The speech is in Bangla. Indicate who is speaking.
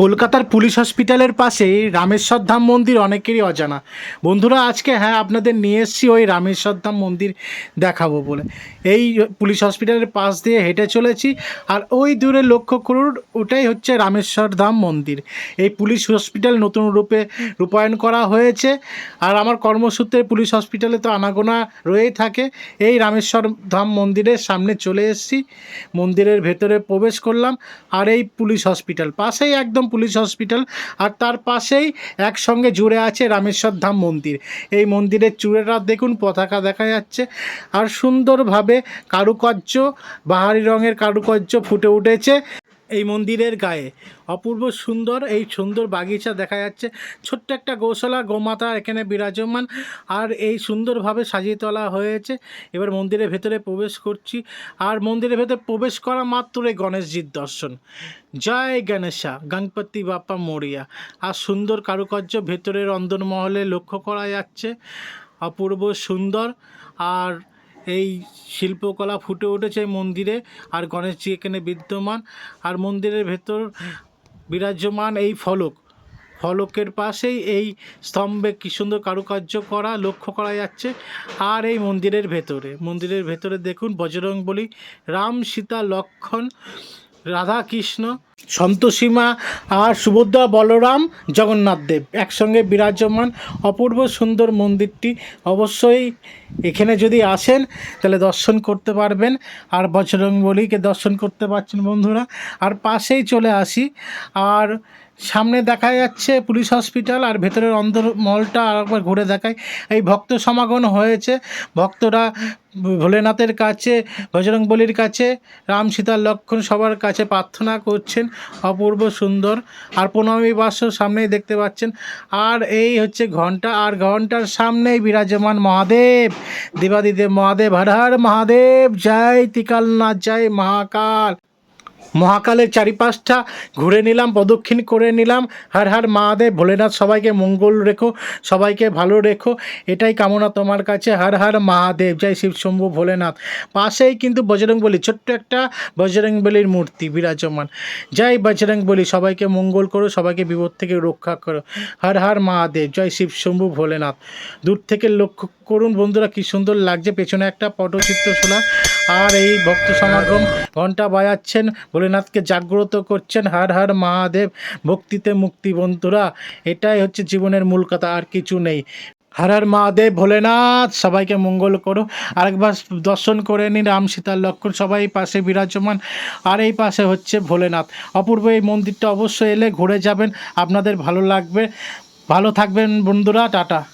Speaker 1: কলকাতার পুলিশ হসপিটালের পাশেই রামেশ্বর ধাম মন্দির অনেকেরই অজানা। বন্ধুরা, আজকে হ্যাঁ আপনাদের নিয়ে এসেছি ওই রামেশ্বর ধাম মন্দির দেখাবো বলে। এই পুলিশ হসপিটালের পাশ দিয়ে হেঁটে চলেছি আর ওই দূরে লক্ষ্য করুন, ওটাই হচ্ছে রামেশ্বর ধাম মন্দির। এই পুলিশ হসপিটাল নতুন রূপে রূপায়ণ করা হয়েছে আর আমার কর্মসূত্রে পুলিশ হসপিটালে তো আনাগোনা রয়েই থাকে। এই রামেশ্বর ধাম মন্দিরের সামনে চলে এসেছি, মন্দিরের ভেতরে প্রবেশ করলাম আর এই পুলিশ হসপিটাল পাশেই একদম পুলিশ হসপিটাল আর তার পাশেই একসঙ্গে জুড়ে আছে রামেশ্বর ধাম মন্দির। এই মন্দিরের চূড়াটা দেখুন, পতাকা দেখা যাচ্ছে আর সুন্দরভাবে কারুকার্য, বাহারি রঙের কারুকার্য ফুটে উঠেছে। এই মন্দিরের গায়ে। অপূর্ব সুন্দর এই সুন্দর বাগিচা দেখা যাচ্ছে। ছোট্ট একটা গোশালা, গোমাতা এখানে বিরাজমান আর এই সুন্দরভাবে সাজিয়ে তোলা হয়েছে। এবার মন্দিরের ভেতরে প্রবেশ করছি। আর মন্দিরের ভেতরে প্রবেশ করা মাত্রই গণেশজির দর্শন। জয় গণেশা, গণপতি বাপ্পা মরিয়া। আর সুন্দর কারুকার্য ভেতরের অন্দরমহলে লক্ষ্য করা যাচ্ছে। অপূর্ব সুন্দর। আর এই শিল্পকলা ফুটে উঠেছে মন্দিরে আর গণেশজি এখানে বিদ্যমান। আর মন্দিরের ভেতর বিরাজমান এই ফলক। ফলকের পাশেই এই স্তম্ভে কি সুন্দর কারুকার্য করা, লক্ষ্য করা যাচ্ছে। আর এই মন্দিরের ভেতরে মন্দিরের ভেতরে দেখুন বজরং বলি রাম সীতা লক্ষণ রাধা কৃষ্ণ সন্তোষীমা আর সুভদ্রা বলরাম জগন্নাথ দেব একসঙ্গে বিরাজমান অপূর্ব সুন্দর মন্দিরটি অবশ্যই এখানে যদি আসেন, তাহলে দর্শন করতে পারবেন। আর বজরং বলিকে দর্শন করতে পারছেন বন্ধুরা। আর পাশেই চলে আসি। আর সামনে দেখা যাচ্ছে পুলিশ হসপিটাল, আর ভেতরের অন্দর মহলটা আরেকবার ঘুরে দেখায় এই ভক্ত সমাগম হয়েছে। ভক্তরা ভোলেনাথের কাছে, বজরং বলির কাছে, রাম সীতার লক্ষণ সবার কাছে প্রার্থনা করছেন। অপূর্ব সুন্দর। আর প্রণামী বাস সামনেই দেখতে পাচ্ছেন। আর এই হচ্ছে ঘণ্টা, আর ঘণ্টার সামনেই বিরাজমান মহাদেব। দেবাদিদেব মহাদেব, হর হর মহাদেব, জয় তিকালনাথ জয় মহাকাল। মহাকালের চারিপাশটা ঘুরে নিলাম, প্রদক্ষিণ করে নিলাম। হর হর মহাদেব, ভোলেনাথ, সবাইকে মঙ্গল রেখো, সবাইকে ভালো রেখো। এটাই কামনা তোমার কাছে। হর হর মহাদেব, জয় শিব শম্ভু, ভোলেনাথ। পাশেই কিন্তু বজরং বলি, ছোট্ট একটা বজরং বলির মূর্তি বিরাজমান। জয় বজরং বলি, সবাইকে মঙ্গল করো, সবাইকে বিপদ থেকে রক্ষা করো। হর হর মহাদেব, জয় শিব শম্ভু, ভোলেনাথ। দূর থেকে লক্ষ্য করুন বন্ধুরা, কি সুন্দর লাগছে। পেছনে একটা পটচিত্র শোনা আর এই ভক্ত সমাগম। ঘণ্টা বাজাচ্ছেন, ভোলেনাথকে জাগ্রত করছেন, হর হার মহাদেব, ভক্তিতে মুক্তি বন্ধুরা এটাই হচ্ছে জীবনের মূল কথা, আর কিছু নেই। হর হর মহাদেব, ভোলেনাথ, সবাইকে মঙ্গল করো। আরেকবার দর্শন করে নিন রাম সীতার লক্ষণ, সবাই পাশে বিরাজমান। আর এই পাশে হচ্ছে ভোলেনাথ। অপূর্ব এই মন্দিরটা অবশ্যই এলে ঘুরে যাবেন। আপনাদের ভালো লাগবে। ভালো থাকবেন বন্ধুরা, টাটা।